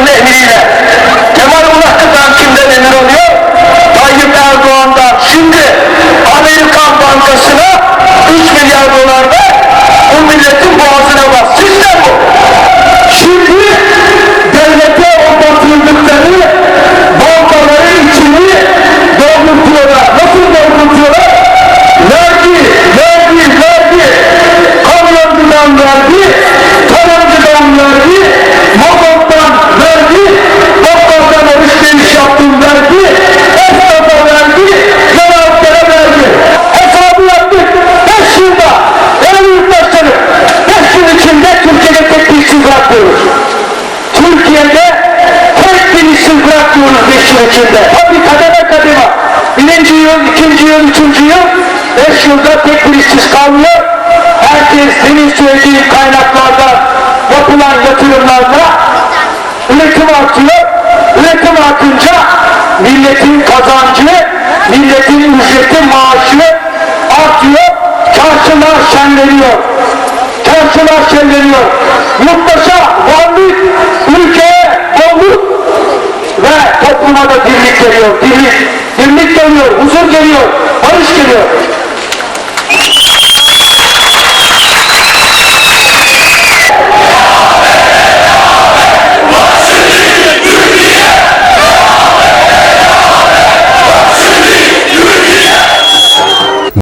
Cumhurbaşkanı'nın emriyle. Kemalullah Kıtan kimden emir oluyor? Tayyip Erdoğan'dan. Şimdi Amerikan Bankası'na 3 milyar dolar ver, o milletin boğazına bas. Sistem bu. Şimdi devlete o batırdıkları bankaların içini doldurtuyorlar. Nasıl doldurtuyorlar? Vergi, vergi, vergi. Kamyon bilanlar korusun. Türkiye'de hepinizi bırakmıyoruz beş yıl içinde. Tabii kademe kademe. Birinci yıl, ikinci yıl, üçüncü yıl, beş yılda tek bir istiskamlı. Herkes senin söylediğin kaynaklarda yapılan yatırımlarla üretim artıyor. Üretim artınca milletin kazancı, milletin ücreti, maaşı artıyor. Çarşılar şenleniyor. Çarşılar şenleniyor. Geliyor. Dirlik, dirlik geliyor, huzur geliyor.